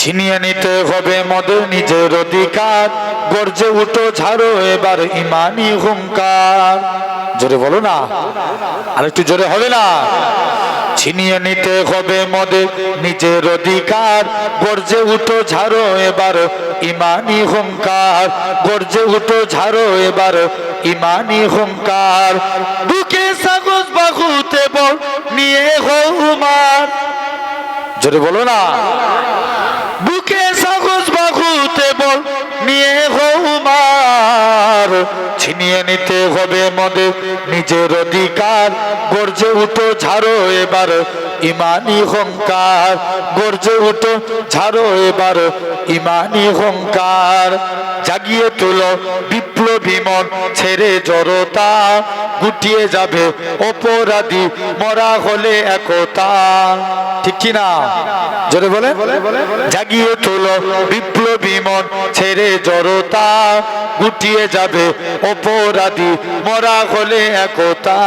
ছিনিয়ে নিতে হবে মদের নিজের অধিকার। গর্জে উঠো, ঝাড়ো, এবার ইমানি হুঙ্কার। জোরে বলো না, আর একটু জোরে হবে না। ছিনিয়ে নিতে হবে মদের নিজের অধিকার। গর্জে উঠো, ঝাড়ো, এবার ইমানি হুঙ্কার। গর্জে উঠো, ঝাড়ো, এবার ইমানি হুঙ্কার। বুকে সাগজ বাহুতে বল, নিয়ে হৌমার জোরে বলো না বুকে সাগজ বাহুতে বল নিয়ে হৌমার ছিনিয়ে নিতে হবে নিজের অধিকার, গর্জে উঠো, ঝাড়ো এবার ইমানি হংকার গর্জে উঠো, ঝাড়ো এবার ইমানি হংকার জাগিয়ে তুলো বিপ্লবী মন ছেড়ে জড়তা গুটিয়ে যাবে। অপরাধী মরা হলে একতা। ঠিক কি না? জোরে বলে? জাগিয়ে তোলো বিপ্লবী মন ছেড়ে জড়তা গুটিয়ে যাবে। অপরাধী মরা হলে একতা।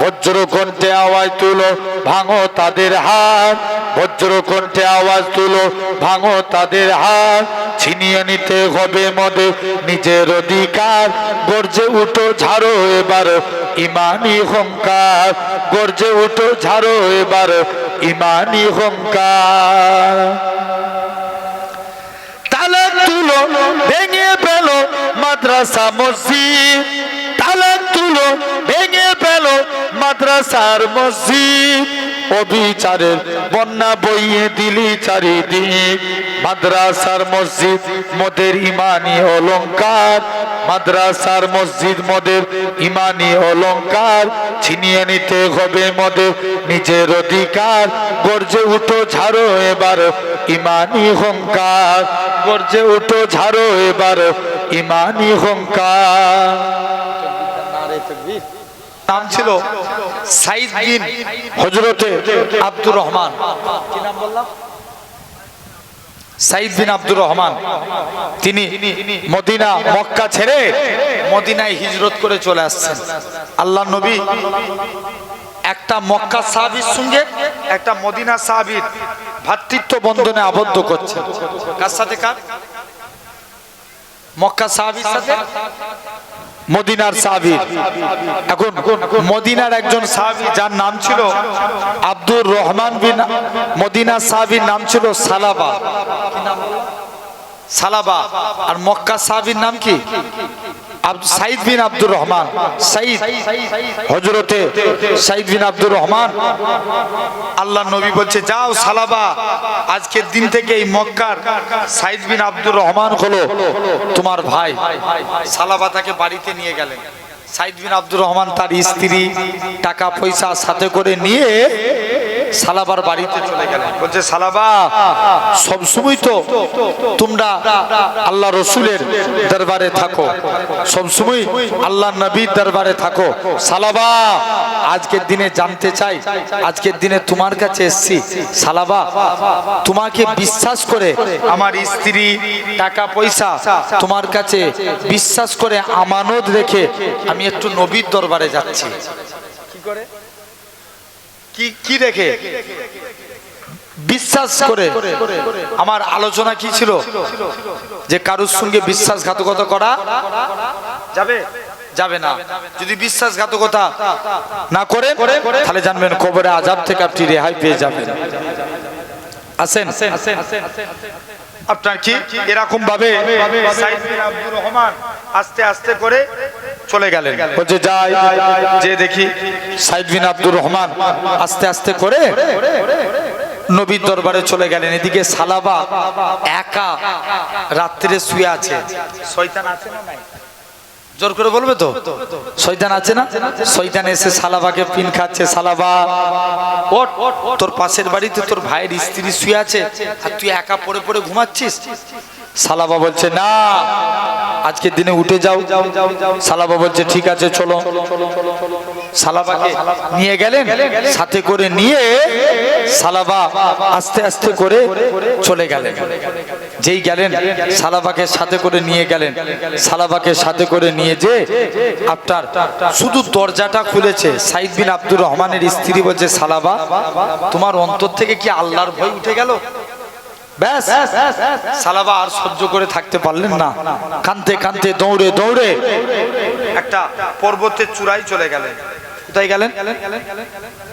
বজ্র কণ্ঠে আওয়াজ তুলো, ভাঙো তাদের হাত বজ্র কণ্ঠে আওয়াজ তুলো, ভাঙো তাদের হাত ছিনিয়ে নিতে হবে মদে নিজের অধিকার। গর্জে উঠো, ঝাড়ো এবার ইমানি হংকার গর্জে উঠো, ঝাড়ো এবার ইমানি হংকার তালাক তুলো, ভেঙে পেল মাদ্রাসা মসজিদ। তুলো ভেঙে পেল মাদ্রাসার মসজিদ। অবিচারের বন্যা বইয়ে দিলি চারিদিক। মাদ্রাসার মসজিদ মদের ইমানি অলংকার। মাদ্রাসার মসজিদ মদের ইমানি অলংকার। ছিনিয়ে নিতে হবে মদের নিজের অধিকার। গর্জে উঠো, ঝাড়ো এবার ইমানি হংকার গর্জে উঠো, ঝাড়ো এবার ইমানি হংকার নাম ছিল সাইদ বিন হজরতে আব্দুর রহমান। কি নাম বললাম? সাইদ বিন আব্দুর রহমান। তিনি মদিনা, মক্কা ছেড়ে মদিনায় হিজরত করে চলে আসছেন। আল্লাহ নবী একটা মক্কা সাহাবির সঙ্গে একটা মদিনা সাহাবির ভাতৃত্ব বন্ধনে আবদ্ধ করছে কার সাথে কার? মক্কা সাহাবির সাথে? মদিনার সাহাবি এখন মদিনার একজন সাহাবি যার নাম ছিল আব্দুর রহমান বিন মদিনার সাহাবির নাম ছিল সালাবা? সালাবা। আর মক্কা সাহাবির নাম কি? সাইদ বিন আব্দুর রহমান। সাইদ। হজরতে সাইদ বিন আব্দুর রহমান। আল্লাহ নবী বলছে, যাও সালাবা, আজকের দিন থেকে এই মক্কার সাইদ বিন আব্দুর রহমান হলো তোমার ভাই। সালাবা তাকে বাড়িতে নিয়ে গেলেন। সাইদ বিন আব্দুর রহমান তার স্ত্রী টাকা পয়সা সাথে করে নিয়ে সালাবার বাড়িতে চলে গেলেন। বলছে, সালাবা, সব সময় তো তোমরা আল্লাহ রসুলের দরবারে থাকো। সব সময় আল্লাহ নবীর দরবারে থাকো। সালাবা, আজকের দিনে জানতে চাই, আজকের দিনে তোমার কাছে এসছি। সালাবা, তোমাকে বিশ্বাস করে আমার স্ত্রী টাকা পয়সা তোমার কাছে বিশ্বাস করে আমানত রেখে আমি একটু নবীর দরবারে যাচ্ছি। কি করে? কি দেখে? বিশ্বাস করে আমার আলোচনা কি ছিল? যে কারোর সঙ্গে বিশ্বাসঘাতকতা করা যাবে? যাবে না। যদি বিশ্বাসঘাতকতা না করে তাহলে জানবেন কবরে আজাব থেকে আপনি রেহাই পেয়ে যাবেন। আসেন? আপনার কি এরকম ভাবে আব্দুর রহমান আস্তে আস্তে করে চলে গেলেন? বলছে যাই যে দেখি সাইদ বিন আব্দুর রহমান আস্তে আস্তে করে নবীর দরবারে চলে গেলেন। এদিকে সালাবা একা রাত্রে শুয়ে আছে। শয়তান আছে না নাই? জোর করে বলবে তো? শয়তান আছে না? শয়তান এসে সালাবাকে পিন খাচ্ছে, সালাবা। ওঠ, তোর পাশের বাড়িতে তোর ভাইয়ের স্ত্রী শুয়ে আছে, আর তুই একা পড়ে পড়ে ঘুমাচ্ছিস? সালাবা বলছে, না, আজকের দিনে উঠে যাও। সালাবা বলছে, ঠিক আছে, চলো। সালাবাকে নিয়ে গেলেন, সাথে করে নিয়ে সালাবা আস্তে আস্তে করে চলে গেলেন। যেই গেলেন, সালাবাকে সাথে করে নিয়ে গেলেন। সালাবাকে সাথে করে নিয়ে যে আপনার শুধু দরজাটা খুলেছে। সাইদ বিন আব্দুর রহমানের স্ত্রী বলছে, সালাবা, তোমার অন্তর থেকে কি আল্লাহর ভয় উঠে গেল? ব্যাস, সালাবা আর সহ্য করে থাকতে পারলেন না। কানতে কানতে দৌড়ে দৌড়ে একটা পর্বতের চূড়ায় চলে গেলেন। কোথায় গেলেন?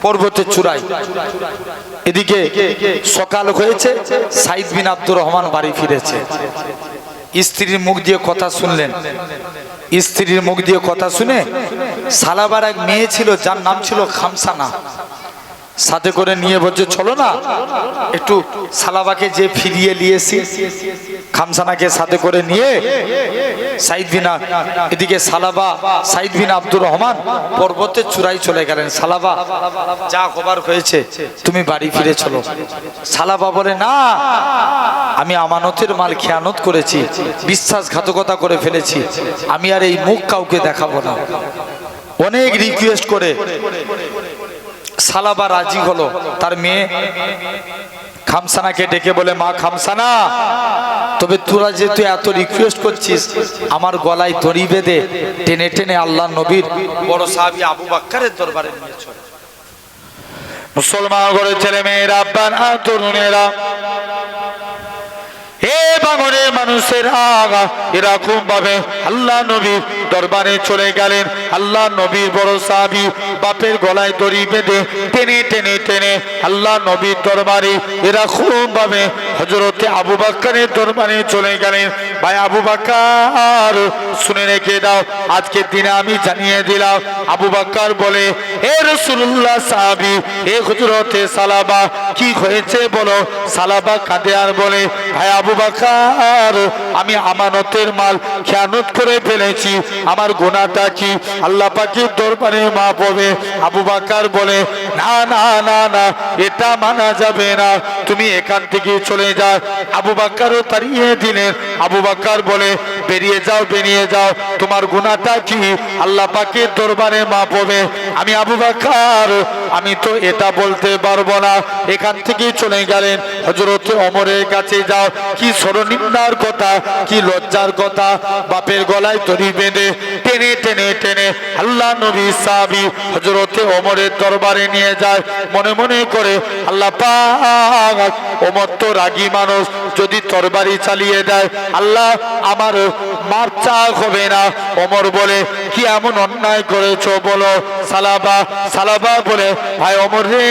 পর্বতের চূড়ায়। এদিকে সকাল হয়েছে সাইদ বিন আব্দুর রহমান বাড়ি ফিরেছে। স্ত্রীর মুখ দিয়ে কথা শুনলেন। স্ত্রীর মুখ দিয়ে কথা শুনে সালাবার এক মেয়ে ছিল, যার নাম ছিল খামসানা। সাথে করে নিয়ে বলছে, চলো না, একটু সালাবাকে যে ফিরিয়ে নিয়েছি খামসানাকে সাথে করে নিয়ে সাইদ বিনা এদিকে সালাবা সাইদ বিন আব্দুর রহমান পর্বতের চূড়ায় চলে গেলেন। সালাবা, যা খবর হয়েছে, তুমি বাড়ি ফিরে চলো। সালাবা বলে, না, আমি আমানতের মাল খেয়ানত করেছি, বিশ্বাসঘাতকতা করে ফেলেছি, আমি আর এই মুখ কাউকে দেখাবো না। অনেক রিকোয়েস্ট করে সালাবা রাজি হলো। তার মেয়ে খামসানাকে ডেকে বলে, মা খামসানা, তবে তোরা যেহেতু এত রিকোয়েস্ট করছিস, আমার গলায় তরি বেঁধে টেনে টেনে আল্লাহ নবীর বড় সাহাবি আবু বাক্কারের দরবারে নিয়ে চলে। মুসলমান করে ছেলে মেয়েরা আব্বান আর তরুণেরা হে বাঙনের মানুষের এরকম আল্লাহ নবী দরবারে চলে গেলেন। আল্লাহ বড় সাহাবি বাপের গলায় দড়ি বেঁধে টেনে টেনে টেনে আল্লাহ নবীর দরবারে হজরতে আবু বাক্কারের দরবারে চলে গেলেন। ভাই আবু বাক্কার, শুনে রেখে দাও, আজকের দিনে আমি জানিয়ে দিলাম, আবু বাক্কার বলে, হে রসুল্লাহ সাহাবি, হে হজরতে সালাবা, কি হয়েছে বলো? সালাবা কাঁদে আর বলে, ভাই আবু বাকার আমি আমানতের মাল খেয়ানত করে ফেলেছি। আমার গোনাটা কি? আল্লাহ পাখির দরবারে মা পবে আবু বাকার বলে, না না না না, এটা মানা যাবে না। তুমি এখান থেকে চলে যাও। আবু বাক্কারও তাড়িয়ে দিলেন। আবু বাক্কার বলে, বেরিয়ে যাও বেরিয়ে যাও। তোমার গুণাটা কি? আল্লাহ পাকের দরবারে মা পবে আমি আবু বাক্কার আমি তো এটা বলতে পারব না। এখান থেকে চলে গেলেন। হজরত অমরের কাছে যাও। কি সরনিন্দার কথা, কি লজ্জার কথা, বাপের গলায় তরি বেঁধে টেনে টেনে টেনে আল্লাহ নবী সাহাবি হজরতে ওমরের দরবারে নিয়ে যায়, মনে মনে করে, আল্লাহ পাক ওমর তো রাগী মানুষ, যদি তরবারি চালিয়ে দেয়, আল্লাহ আমার মার্চা হবে না। ওমর বলে, কি এমন অন্যায় করেছ বলো, সালাবা সালাবা বলে, ভাই অমর রে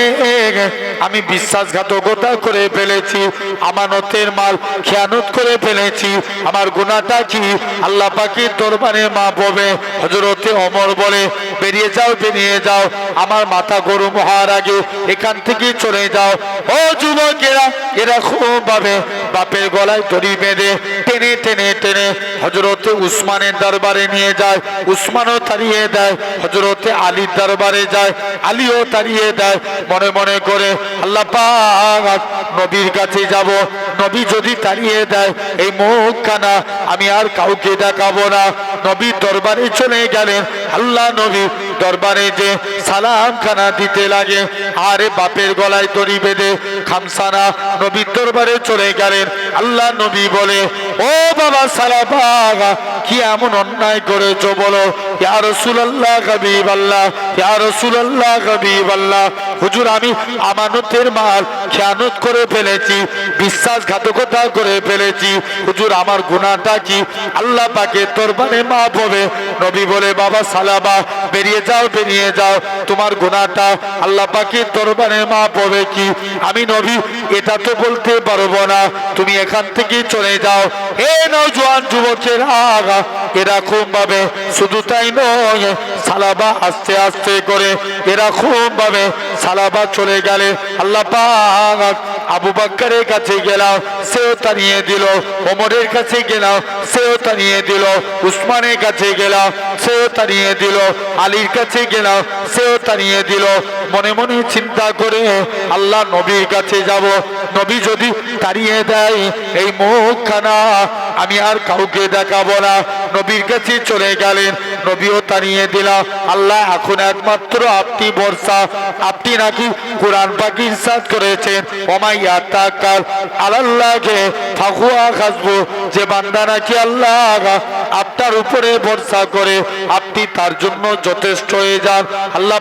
আমি বিশ্বাসঘাতকতা করে ফেলেছি। আমানতের মাল খেয়ানত করে ফেলেছি। আমার গুণাটা কি? আল্লাহ পাখির দরবারে মা ববে হজরতে অমর বলে, বেরিয়ে যাও বেরিয়ে যাও। আমার মাথা গরু হওয়ার আগে এখান থেকে চলে যাও। ও যুবকেরা এরকম ভাবে বাপের গলায় দড়ি বেঁধে টেনে টেনে টেনে হজরতে উসমানের দরবারে নিয়ে যায়। উসমানও তাড়িয়ে দেয় হজরতে আলীর দরবারে যায়। আলীও তাড়িয়ে দেয়। মনে মনে করে আল্লাহ পাক নবীর কাছে যাব। নবী যদি তাড়িয়ে দেয়, এই মুখখানা আমি আর কাউকে দেখাবো না। নবীর দরবারে চলে গেলেন। আল্লাহ নবী দরবারে যে সালাম খানা দিতে লাগে, আরে বাপের গলায় দড়ি বেঁধে খামসানা। নবীর দরবারে চলে গেলেন। আল্লাহ নবী বলে, ও বাবা সালাবা কি এমন অন্যায় করেছ বলো। ইয়া রাসূলুল্লাহ হাবিব আল্লাহ ইয়া রাসূলুল্লাহ হাবিব আল্লাহ হুজুর, আমি আমানতের মাল খেয়ানত করে ফেলেছি, বিশ্বাসঘাতকতা করে ফেলেছি। হুজুর, আমার গুনাহটা কি আল্লাহ পাকে দরবারে মাফ হবে? নবী বলে, বাবা সালাবা, বেরিয়ে যাও বেরিয়ে যাও। তোমার গুনাহটা আল্লাহ পাকের দরবারে মাফ হবে কি? আমি নবী, এটা তো বলতে পারব না। তুমি এখান থেকে চলে যাও। নজওয়ান যুবকের আগা এরকম ভাবে শুধু তাই নয়, সালাবা আস্তে আস্তে করে এরকম ভাবে সালাবা চলে গেলে আল্লাহ পাক আবু বাক্কারের কাছে গেলাম, সেও তাড়িয়ে দিল, ওমরের কাছে গেলাম, সেও তাড়িয়ে দিল, উসমানের কাছে গেলাম, সেও তাড়িয়ে দিল, আলীর কাছে গেলাম, সেও তাড়িয়ে দিল। মনে মনে চিন্তা করে আল্লাহ নবীর কাছে যাব, নবী যদি তাড়িয়ে দেয়, এই মুখখানা আমি আর কাউকে দেখাবো না। নবীর কাছে চলে গেলেন। নবীও তাড়িয়ে দিলাম আল্লাহ, এখন একমাত্র আপনি বর্ষা আপনি নাকি কোরআন পাখি ইরশাদ করেছেন। ওমাইয়া তাকাল আল্লাহকে ফাঁকুয়া খাসবো যে বান্দা নাকি আল্লাহ আপনার উপরে ভরসা করে আপনি তার জন্য যথেষ্ট হয়ে যান। আল্লাহ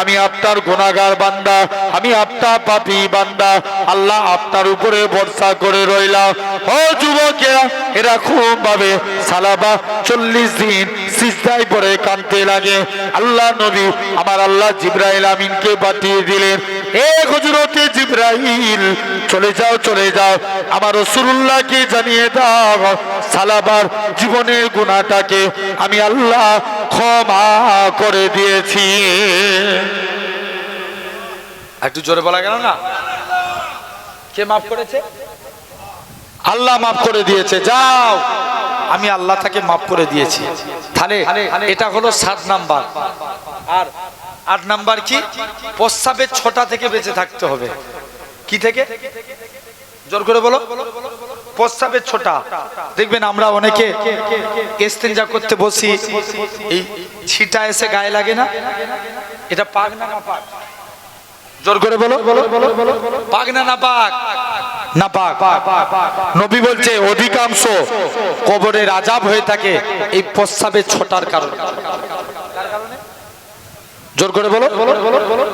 আমি আপনার গুনাহগার বান্দা, আমি আপনার পাপী বান্দা। আল্লাহ আপনার উপরে ভরসা করে রইলাম। ও যুবকেরা এরকম ভাবে সালাবা চল্লিশ দিন সিজদায় পরে কানতে লাগে। আল্লাহ নবী, আমার আল্লাহ জিব্রাইল আমিনকে পাঠিয়ে দিলেন। এ হজরতে জিব্রাইল চলে যাও চলে যাও। আমার রসুল্লাহকে জানিয়ে দাও সালাবার জীবনের গুণাটাকে আমি আল্লাহ ক্ষমা করে দিয়েছি। একটু জোরে বলা গেল না? কে মাফ করেছে? আল্লাহ মাফ করে দিয়েছে যাও। আমি আল্লাহ তাকে মাফ করে দিয়েছি। তাহলে এটা হলো সাত নাম্বার। আর আট নাম্বার কি? প্রস্রাবের ছটা থেকে বেঁচে থাকতে হবে। কি থেকে? জোর করে বলো। প্রস্রাবের ছোটা। দেখবেন আমরা অনেকে এস্তেঞ্জা করতে বসি, এই ছিটা এসে গায়ে লাগে না? এটা পাক না না পাক? জোর করে বলো। পাক না না পাক? না পাক। নবী বলছে, অধিকাংশ কবরের আজাব হয়ে থাকে এই প্রস্রাবের ছোটার কারণে। জোর করে বলো।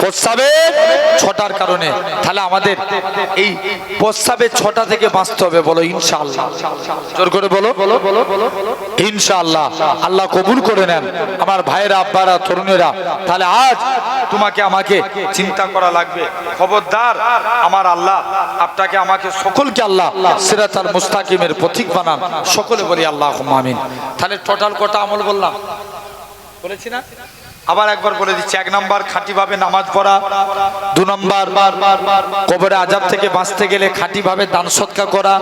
প্রস্রাবে ছটার কারণে। তাহলে আমাদের এই প্রস্রাবে ছটা থেকে বাঁচতে হবে বলো ইনশাআল্লাহ। জোর করে বলো। ইনশাআল্লাহ। আল্লাহ কবুল করে নেন। আমার ভাইয়েরা, আব্বারা, তরুণেরা। তাহলে আজ তোমাকে আমাকে চিন্তা করা লাগবে। খবরদার, আমার আল্লাহ, আপনাকে আমাকে সকলকে আল্লাহ সিরাতাল মুস্তাকিমের পথিক বানান। সকলে বলি আল্লাহ আমিন। তাহলে টোটাল কটা আমল বললাম? বলেছি না? আবার একবার বলে দিচ্ছি, এক নাম্বার খাঁটি ভাবে নামাজ পড়া, দু নম্বর কবরে আজাব থেকে বাঁচতে গেলে খাঁটি ভাবে দান সৎকার করা,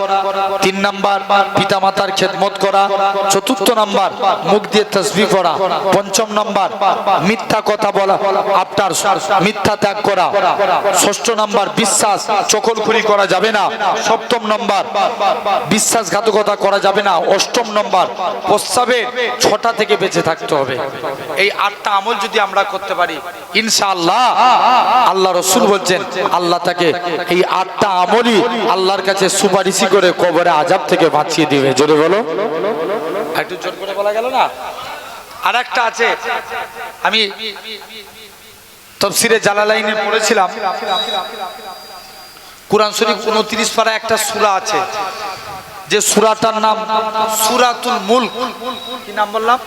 তিন নাম্বার পিতা মাতার খেদমত করা, চতুর্থ নাম্বার মুখ দিয়ে তসবি পড়া, পঞ্চম নাম্বার মিথ্যা কথা বলা, আপনার মিথ্যা ত্যাগ করা, ষষ্ঠ নাম্বার বিশ্বাস চকলখুরি করা যাবে না, সপ্তম নম্বর বিশ্বাসঘাতকতা করা যাবে না, অষ্টম নম্বর প্রস্তাবে ছটা থেকে বেঁচে থাকতে হবে। এই আটটা আমল যদি আমরা করতে পারি, ইনশাআল্লাহ আল্লাহ রসুল বলছেন, আল্লাহ তাকে এই আটটা আমলই আল্লাহর কাছে সুপারিশি করে কবরে আজাব থেকে বাঁচিয়ে দিবে। জোরে বলো। একটু জোর করে বলা গেল না? আর একটা আছে, আমি তফসিরে জালালাইনে পড়েছিলাম। কোরআন শরীফ উনত্রিশ পারা একটা সূরা আছে, যে সূরাটার নাম সূরাতুল মুলক। কি নাম বললাম?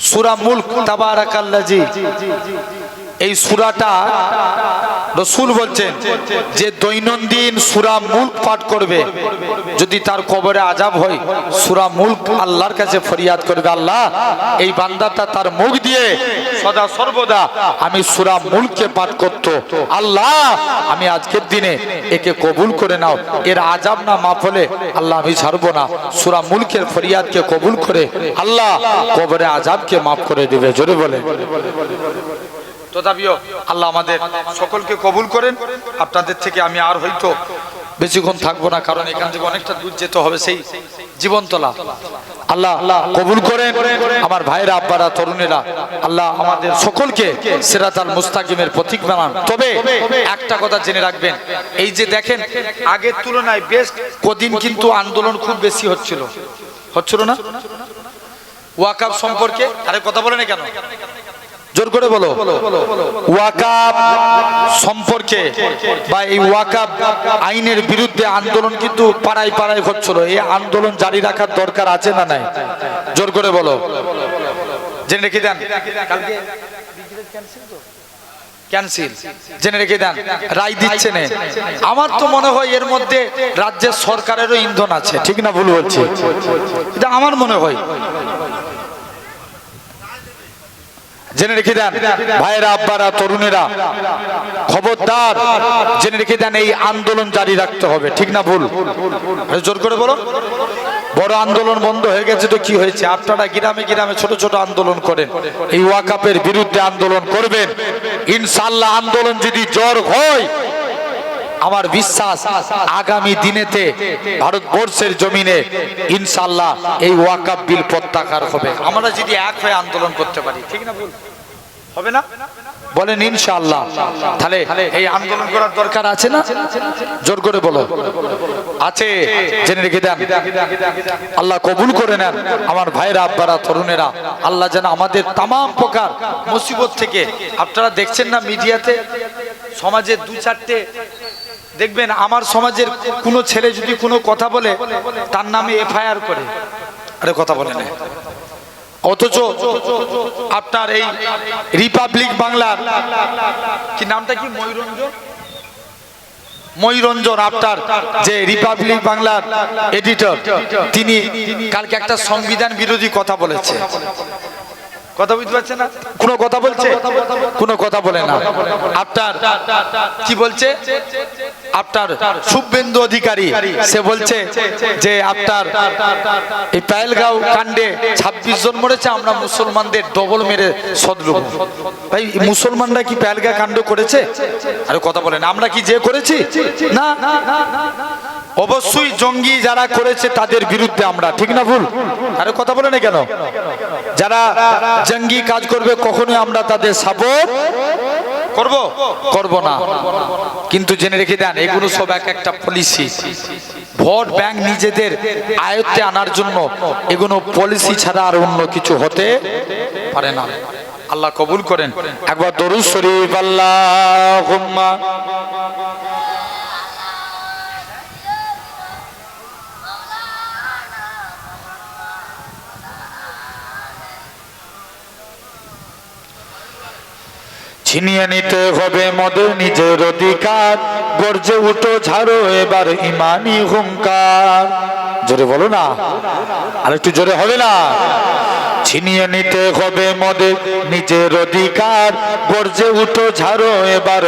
সূরা মুলক তাবারাকাল্লাজি এই সুরাটা রসুল বলছেন যে দৈনন্দিন সুরা মুলক পাঠ করবে। যদি তার কবরে আজাব হয়, সুরা মুলক আল্লাহর কাছে ফরিয়াদ করবে, আল্লাহ, এই বান্দাটা তার মুখ দিয়ে সদা সর্বদা আমি সুরা মুলককে পাঠ করত। আল্লাহ, আমি আজকের দিনে একে কবুল করে নাও। এর আজাব না মাফ হলে আল্লাহ আমি ছাড়বো না। সুরা মুলকের ফরিয়াদকে কবুল করে আল্লাহ কবরে আজাবকে মাফ করে দিবে। জোরে বলে তথাপিও আল্লাহ আমাদের সকলকে কবুল করেন। আপনাদের থেকে আমি আর হয়তো বেশিক্ষণ থাকব না, কারণ এখান থেকে অনেকটা দূর যেতে হবে সেই জীবনতলা। আল্লাহ আল্লাহ কবুল করেন। আমার ভাইরা, আব্বারা, তরুণেরা, আল্লাহ আমাদের সকলকে সেরাতাল মুস্তাকিমের প্রতীক বানান। তবে একটা কথা জেনে রাখবেন, এই যে দেখেন, আগের তুলনায় বেশ কদিন কিন্তু আন্দোলন খুব বেশি হচ্ছিল। হচ্ছিল না? ওয়াকাব সম্পর্কে আরে কথা বলে না কেন? জোর করে বলো। ওয়াকাব সম্পর্কে বা এই ওয়াকাব আইনের বিরুদ্ধে আন্দোলন কিন্তু পাড়ায় পাড়ায় হচ্ছিল। এই আন্দোলন জারি রাখার দরকার আছে না নাই? জোর করে বলো। জেনে রেখে দেন। কালকে ক্যান্সেল জেনে রেখে দেন। রায় দিচ্ছে না আমার তো মনে হয় এর মধ্যে রাজ্যের সরকারেরও ইন্ধন আছে। ঠিক না ভুল বলছি? এটা আমার মনে হয়। জেনে রেখে দেন, ভাইয়েরা, আব্বারা, তরুণেরা, খবরদার, জেনে রেখে দেন, এই আন্দোলন জারি রাখতে হবে, ঠিক না ভুল? জোর করে বলো। বড় আন্দোলন বন্ধ হয়ে গেছে তো কি হয়েছে? আপনারা গ্রামে গ্রামে ছোট ছোট আন্দোলন করেন, এই ওয়াকাপের বিরুদ্ধে আন্দোলন করবেন। ইনশাল্লাহ আন্দোলন যদি জ্বর হয় আমার বিশ্বাস আগামী দিনেতে ভারতবর্ষের জমিনে ইনশাল্লাহ এই ওয়াকাপ বিল প্রত্যাহার হবে। আমরা যদি এক হয়ে আন্দোলন করতে পারি ঠিক না ভুল? হবে না? বলেন ইনশাআল্লাহ। তাহলে এই আন্দোলন করার দরকার আছে না? জোর করে বলো। আছে জেনে রেখে দেন। আল্লাহ কবুল করে নেন। আমার ভাইরা আব্বারা তরুণেরা আল্লাহ যেন আমাদের তাম প্রকার মুসিবত থেকে আপনারা দেখছেন না মিডিয়াতে সমাজের দু চারটে দেখবেন আমার সমাজের কোনো ছেলে যদি কোনো কথা বলে, তার নামে এফআইআর করে। আরে কথা বলে না। অথচ আপনার এই রিপাবলিক বাংলার, কি নামটা কি? ময়ূরঞ্জন? ময়ূরঞ্জন আপনার যে রিপাবলিক বাংলার এডিটর, তিনি কালকে একটা সংবিধান বিরোধী কথা বলেছে। কথা বুঝতে পারছেন না? কোনো কথা বলছে? কোনো কথা বলে না। আপনার কি বলছে? আপনার শুভেন্দু অধিকারী, সে বলছে যে আপনার এই পায়েলগাঁও কাণ্ডে ছাব্বিশ জন মরেছে, আমরা মুসলমানদের ডবল মেরে সদলুব ভাই মুসলমানরা কি পায়েলগা কাণ্ড করেছে? আরে কথা বলেন, আমরা কি যে করেছি? না। অবশ্যই জঙ্গি যারা করেছে, তাদের বিরুদ্ধে আমরা, ঠিক না ভুল? আরে কথা বলে না কেন? যারা জঙ্গি কাজ করবে, কখনোই আমরা তাদের সাপোর্ট করব? করব না। কিন্তু জেনে রেখে দেন, এগুলো সব এক একটা পলিসি ভোট ব্যাংক নিজেদের আয়ত্তে আনার জন্য এগুলো পলিসি ছাড়া আর অন্য কিছু হতে পারে না। আল্লাহ কবুল করেন। একবার দরুদ শরীফ আল্লাহ ছিনিয়ে নিতে হবে মদের নিজের অধিকার। গর্জে উঠো, ঝাড়ো, এবার ইমানি হুঙ্কার। জোরে বলো না, আর একটু জোরে হবে না। ছিনিয়ে নিতে হবে মদের নিজের অধিকার। গর্জে উঠো, ঝাড়ো, এবার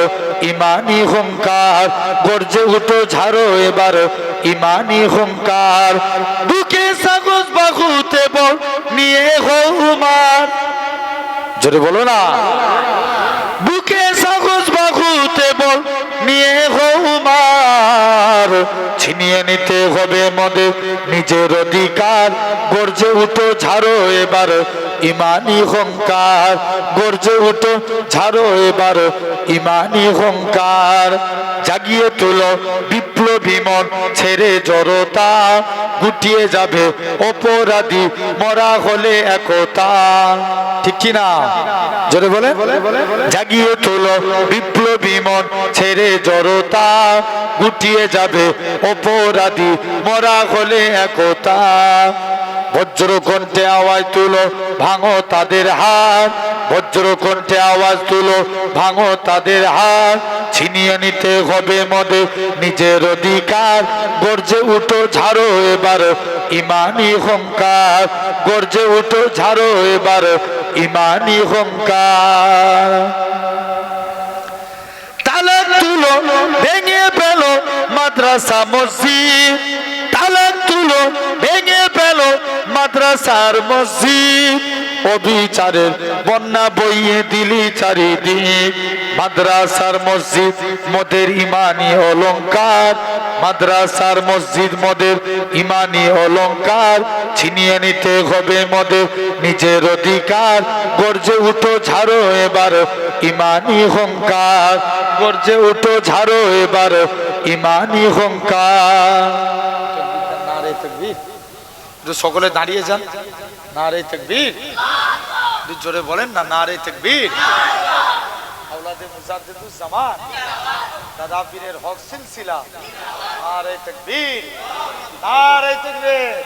ইমানি হুঙ্কার। গর্জে উঠো, ঝাড়ো, এবার ইমানি হুঙ্কার। বুকে সাগজ বাহুতে বল, নিয়ে হৌমার জোরে বলো না ছিনিয়ে নিতে হবে মদে। নিজের অধিকার, গর্জে উঠো, ঝাড়ো এবার। ইমানি হংকার গর্জে উঠো, ঝাড়ো এবার। ইমানি হংকার জাগিয়ে তুলো বিপ্লবী মন, ছেড়ে জড়তা, গুটিয়ে যাবে অপরাধী, মরা হলে একতা। ঠিক কি না? জোরে বলে? জাগিয়ে তোলো বিপ্লবী মন, ছেড়ে জড়তা, গুটিয়ে যাবে অপরাধী, মরা হলে একতা। বজ্র কণ্ঠে আওয়াজ তুলো, ভাঙো তাদের হাত বজ্র কণ্ঠে আওয়াজ তুলো, ভাঙো তাদের হাত ছিনিয়ে নিতে হবে মদে নিজের অধিকার। গর্জে উঠো, ঝাড়ো এবার ইমানি হংকার গর্জে উঠো, ঝাড়ো এবার ইমানি হংকার তালে তুলো, ভেঙে পেল মাদ্রাসা মসজিদ। তালে তুলো, ভেঙে মাদ্রাসার মসজিদ। অবিচারের বন্যা বইয়ে দিলি চারিদিক। মাদ্রাসার মসজিদ মদের ইমানি অলংকার। মাদ্রাসার মসজিদ মদের ইমানি অলংকার। ছিনিয়ে নিতে হবে মদের নিজের অধিকার। গর্জে উঠো, ঝাড়ো এবার ইমানি হংকার গর্জে উঠো, ঝাড়ো এবার ইমানি হংকার সকলে দাঁড়িয়ে যান। না রে তেকবীর জোরে বলেন না না রে তেকবীর দাদা পীরের হক সিলসিলা। না রে তকবীর। না রে তকবীর।